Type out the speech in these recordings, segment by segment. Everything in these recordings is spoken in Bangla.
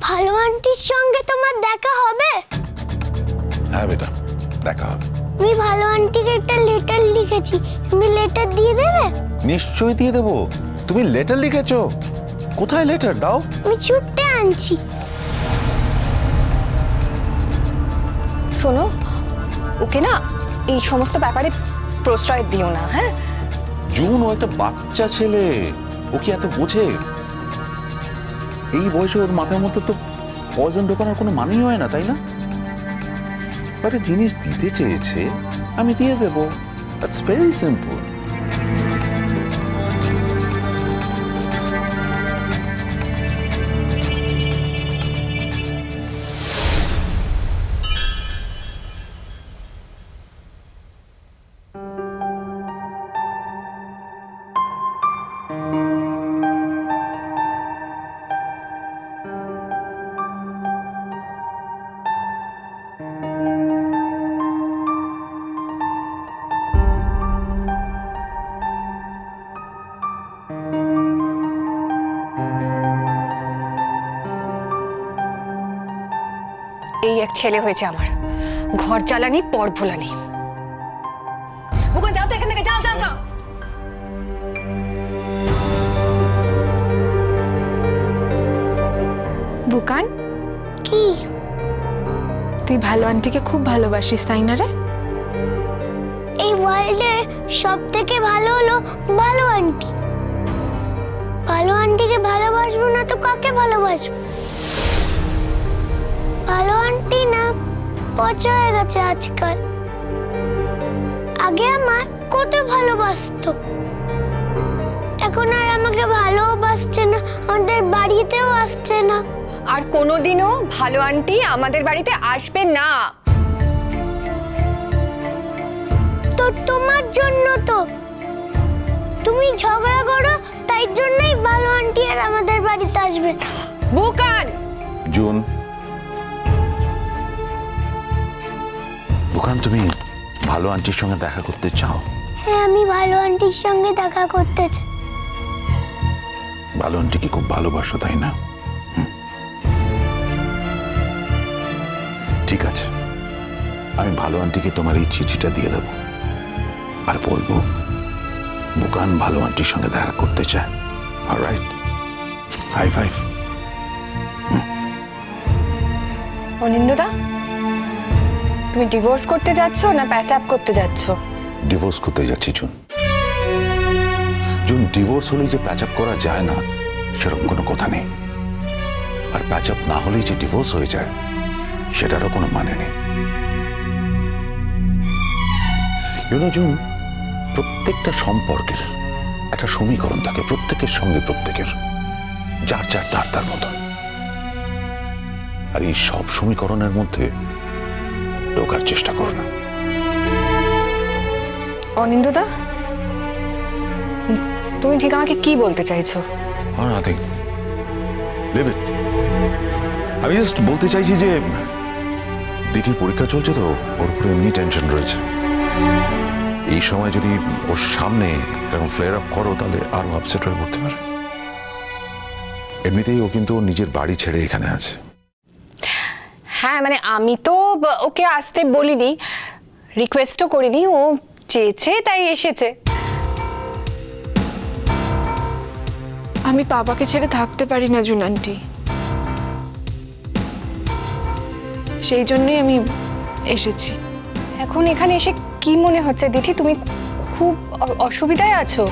ভালো আন্টির সঙ্গে তোমার দেখা হবে? হ্যাঁ বেটা দেখা হবে। আমি ভালো আন্টিকে একটা লেটার লিখেছি। তুমি লেটার দিয়ে দেবে? নিশ্চয়ই দিয়ে দেবো। তুমি লেটার লিখেছো। কোথায় লেটার দাও। আমি ছুটতে আনছি। শোনো ওকে না এই সমস্ত ব্যাপারে প্রশ্রয় দিও না হ্যাঁ? জুন ও একটা বাচ্চা ছেলে। ও কি এত বোঝে? এই বয়সে ওর মাথার মধ্যে তো পয়জন ঢোকানোর কোনো মানেই হয় না, তাই না? একটা জিনিস দিতে চেয়েছে, আমি দিয়ে দেবো। দ্যাটস ভেরি সিম্পল এই এক ছেলে হয়েছে আমার। ঘর জ্বালানি পর ভোলানি। যাও তো এখান থেকে যাও যাও যাও। বুকান? কি? তুই ভালো আন্টিকে খুব ভালোবাসিস তাই না রে? এই ওয়ার্ল্ডে সব থেকে ভালো হলো ভালো আন্টি। ভালো আন্টিকে ভালোবাসবো না তো কাকে ভালোবাসবো? ভালো আন্টি না পচা হয়ে গেছে আজকাল। আগে আমার কত ভালোবাসতো। এখন আর আমাকে ভালোবাসছে না আমাদের বাড়িতেও আসছে না। আর কোনোদিনও ভালো আন্টি আমাদের বাড়িতে আসবে না। তো তোমার জন্য তো। তুমি ঝগড়া করো তাই জন্যই ভালো আন্টি আর আমাদের বাড়িতে আসবে না। বুকান! জুন। বুখান তুমি ভালো আন্টির সঙ্গে দেখা করতে চাও? হ্যাঁ আমি ভালো আন্টির সঙ্গে দেখা করতে চাই। ভালো আন্টিকে খুব ভালোবাসো তাই না? ঠিক আছে। আমি ভালো আন্টিকে তোমার এই চিঠিটা দিয়ে দেবো। আর বলব বুকান ভালো আন্টির সঙ্গে দেখা করতে চায়। রাইট হাই ফাইভ অনিন্দদা তুমি ডিভোর্স করতে যাচ্ছ না প্যাচ আপ করতে যাচ্ছ? ডিভোর্স করতে যাচ্ছি, জুন। জুন ডিভোর্স হলেই যে প্যাচ আপ করা যায় না, সেরকম কোনো কথা নেই। আর প্যাচ আপ না হলেই যে ডিভোর্স হয়ে যায়, সেটারও কোনো মানে নেই। ইউনো জুন, প্রত্যেকটা সম্পর্কের একটা সমীকরণ থাকে, প্রত্যেকের সঙ্গে প্রত্যেকের, যার যার, তার তার মতো আর এই সব সমীকরণের মধ্যে ঢোকার চেষ্টা করো না। অনিন্দদা তুমি ঠিক আমাকে কি বলতে চাইছো? আমি জাস্ট বলতে চাইছি যে দিটির পরীক্ষা চলছে তো ওর উপরে এমনি টেনশন রয়েছে। এই সময় যদি ওর সামনে এরকম ফ্লেয়ার আপ করো তাহলে আরও আপসেট হয়ে পড়তে পারে। এমনিতেই ও কিন্তু নিজের বাড়ি ছেড়ে এখানে আছে। হ্যাঁ মানে আমি তো ওকে আসতে বলিনি রিকোয়েস্টও করিনি ও চেয়েছে তাই এসেছে। আমি বাবাকে ছেড়ে থাকতে পারি না জুন আন্টি। সেই জন্যই আমি এসেছি। এখন এখানে এসে কি মনে হচ্ছে? দিঠি তুমি খুব অসুবিধায় আছো।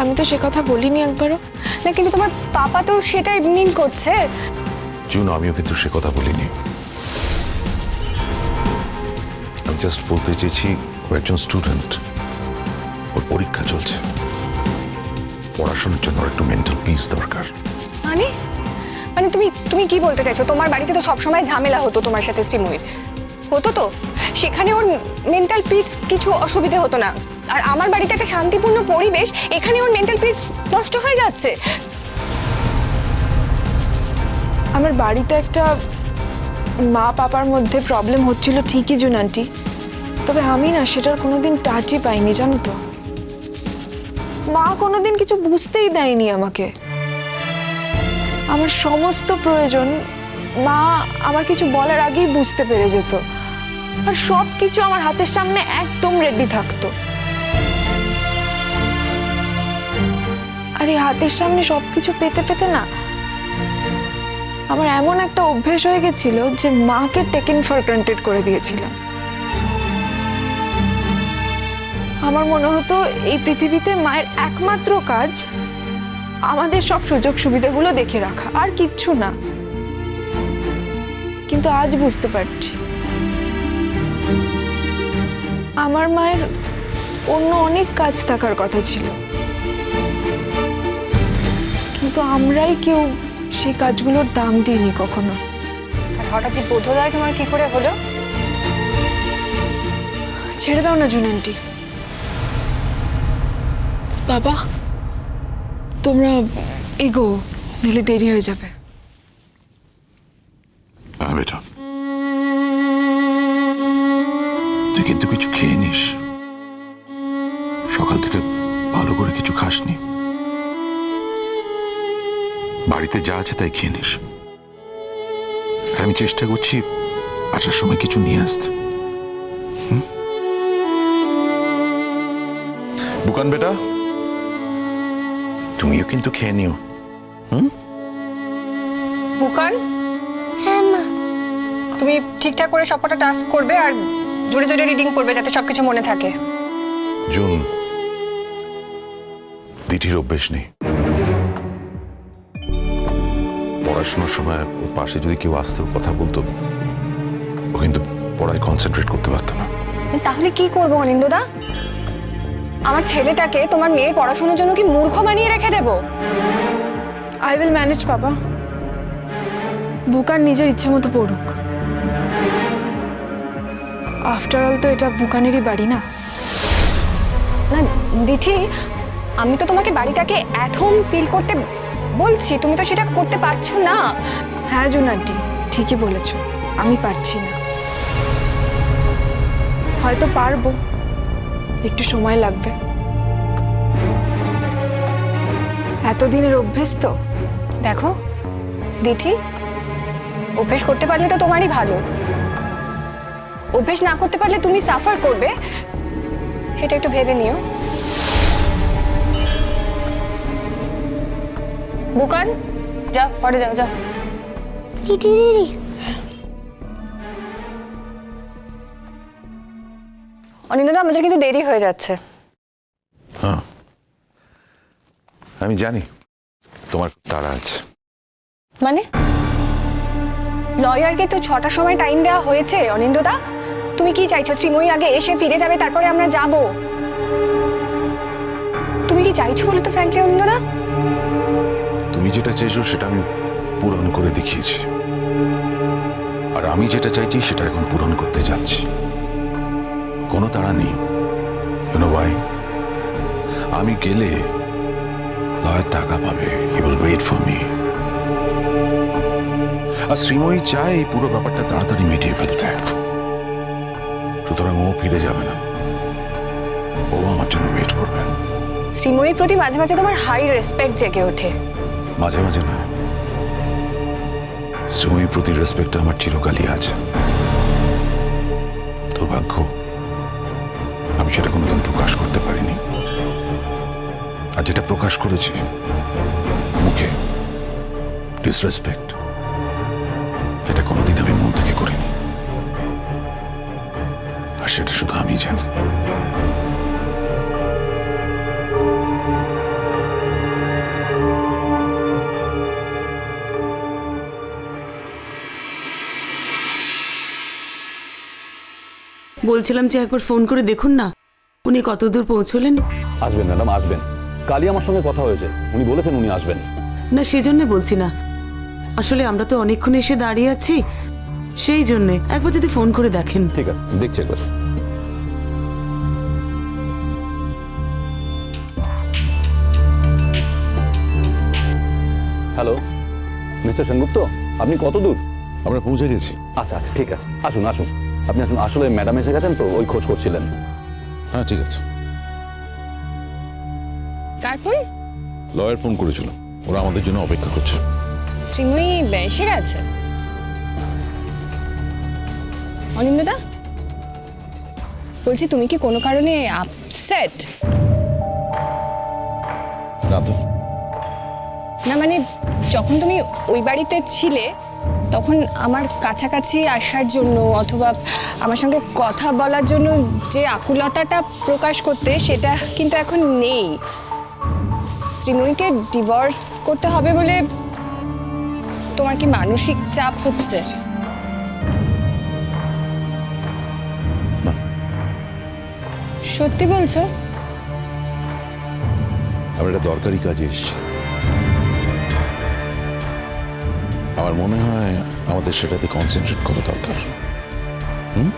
আমি তো সে কথা বলিনি একবারও। না কিন্তু তোমার পাপা তো সেটাই মিন করছে। জুন আমিও কিন্তু সে কথা বলিনি। আমি জাস্ট বলতে চেয়েছি, ও একজন স্টুডেন্ট ওর পরীক্ষা চলছে। পড়াশোনার জন্য একটু মেন্টাল পিস দরকার। মানে? মানে তুমি তুমি কি বলতে চাইছো? তোমার বাড়িতে তো সবসময় ঝামেলা হতো তোমার সাথে, শ্রীময়ীর। হতো তো? সেখানে ওর মেন্টাল পিস কিছু অসুবিধে হতো না। আর আমার বাড়িতে একটা শান্তিপূর্ণ পরিবেশ, এখানে ওর মেন্টাল পিস নষ্ট হয়ে যাচ্ছে। আমার বাড়িতে একটা মা পাপার মধ্যে প্রবলেম হচ্ছিল ঠিকই জুন আন্টি তবে আমি না সেটার কোনোদিন টাচই পাইনি, জানো তো। মা কোনোদিন কিছু বুঝতেই দেয়নি আমাকে। আমার সমস্ত প্রয়োজন মা আমার কিছু বলার আগেই বুঝতে পেরে যেত। আর সব কিছু আমার হাতের সামনে একদম রেডি থাকতো। আর এই হাতের সামনে সব কিছু পেতে পেতে না আমার এমন একটা অভ্যেস হয়ে গেছিল যে মাকে টেকেন ফর গ্রান্টেড করে দিয়েছিলাম। আমার মনে হতো এই পৃথিবীতে মায়ের একমাত্র কাজ আমাদের সব সুযোগ সুবিধাগুলো দেখে রাখা, আর কিচ্ছু না। কিন্তু আজ বুঝতে পারছি। আমার মায়ের অন্য অনেক কাজ থাকার কথা ছিল। কিন্তু আমরাই কেউ সেই কাজগুলোর দাম দিইনি কখনো। আর হঠাৎই বোধোদয় তোমার কি করে হলো? ছেড়ে দাও না জুনান্টি বাবা তোমরা এগো নিলে দেরি হয়ে যাবে। হ্যাঁ বেটা। তুই কিন্তু কিছু খেয়ে নিস। সকাল থেকে ভালো করে কিছু খাসনি। বাড়িতে যা আছে তাই খেয়ে নিস। আর আমি চেষ্টা করছি আসার সময় কিছু নিয়ে আসতে। বুকান বেটা তুমিও কিন্তু খেয়ে নিও। বুকান? হ্যাঁ মা। তুমি ঠিকঠাক করে সবকটা টাস্ক করবে আর জোরে জোরে রিডিং করবে যাতে সবকিছু মনে থাকে। জুন দিঠির অভ্যেস নেই। পড়াশোনার সময় ওর পাশে যদি কেউ আসতো কথা বলতো ও কিন্তু পড়ায় কনসেন্ট্রেট করতে পারতো না। তাহলে কি করব অনিন্দদা আমার ছেলেটাকে তোমার মেয়ের পড়াশোনার জন্য কি মূর্খ বানিয়ে রেখে দেবো? আই উইল ম্যানেজ বাবা। বুকান নিজের ইচ্ছে মতো পড়ুক। আফটার অল তো এটা বুকানেরই বাড়ি না? না দিঠি আমি তো তোমাকে বাড়িটাকে অ্যাট হোম ফিল করতে বলছি তুমি তো সেটা করতে পারছ না। হ্যাঁ জুনান্টি ঠিকই বলেছ। আমি পারছি না। হয়তো পারব। একটু সময় লাগবে। এতদিনের অভ্যেস তো। দেখো দিঠি অভ্যেস করতে পারলে তো তোমারই ভালো। অভ্যেস না করতে পারলে তুমি সাফার করবে। সেটা একটু ভেবে নিও। বুকান যা পরে যাও যাও দিদি দিদি? অনিন্দা আমাদের কিন্তু দেরি হয়ে যাচ্ছে। হ্যাঁ। আমি জানি তোমার তাড়া আছে। মানে? লয়ারকে তো ছটার সময় টাইম দেওয়া হয়েছে অনিন্দদা তুমি কি চাইছো? শ্রীময়ী আগে এসে ফিরে যাবে তারপরে আমরা যাব। তুমি কি চাইছো বলো তো ফ্র্যাঙ্কলি অনিন্দদা যেটা চেয়েছো সেটা আমি পূরণ করে দেখিয়েছি। আর আমি যেটা চাইছি সেটা এখন পূরণ করতে যাচ্ছি। কোনো তাড়া নেই। ইউনো ভাই আমি গেলে লয়ের টাকা পাবে। He will wait for me আর শ্রীময়ী চায় এই পুরো ব্যাপারটা তাড়াতাড়ি মিটিয়ে ফেলতে। সুতরাং ও ফিরে যাবে না। ও আমার জন্য ওয়েট করবে। শ্রীময়ীর প্রতি মাঝে মাঝে তোমার হাই রেসপেক্ট জেগে ওঠে। মাঝে মাঝে নয়। শ্রীময়ীর প্রতি রেসপেক্ট আমার চিরকালই আছে। দুর্ভাগ্য, আমি সেটা কোনোদিন প্রকাশ করতে পারিনি। আর যেটা প্রকাশ করেছি, মুখে ডিসরেসপেক্ট সেটা কোনোদিন আমি মন থেকে করিনি। আর সেটা শুধু আমি জানি। বলছিলাম যে একবার ফোন করে দেখুন না। উনি কত দূর পৌঁছলেন? আসবেন ম্যাডাম আসবেন। কালই আমার সঙ্গে কথা হয়েছে। উনি বলেছেন উনি আসবেন। না সেজন্য বলছি না। আসলে আমরা তো অনেকক্ষণ এসে দাঁড়িয়ে আছি। সেই জন্যে একবার যদি ফোন করে দেখেন। ঠিক আছে দেখছি একবার। হ্যালো মিস্টার সেনগুপ্ত আপনি কত দূর? আমরা পৌঁছে গেছি। আচ্ছা আচ্ছা ঠিক আছে। আসুন আসুন। আপনি আসুন আসলে ম্যাডাম এসে গেছেন তো ওই খোঁজ করছিলেন। হ্যাঁ ঠিক আছে। কার ফোন লয়ার ফোন করেছিল। ওরা আমাদের জন্য অপেক্ষা করছে। শ্রীময়ী এসে গেছে? অনিন্দদা বলছি তুমি কি কোনো কারণে আপসেট না তো। না মানে যখন তুমি ওই বাড়িতে ছিলে তখন আমার কাছাকাছি আসার জন্য অথবা আমার সঙ্গে কথা বলার জন্য যে আকুলতাটা প্রকাশ করতে সেটা কিন্তু এখন নেই। শ্রীময়ীকে ডিভোর্স করতে হবে বলে তোমার কি মানসিক চাপ হচ্ছে? সত্যি বলছো? আমরা একটা দরকারি কাজে এসেছি। আমার মনে হয় আমাদের সেটাতে কনসেন্ট্রেট করা দরকার। হুম?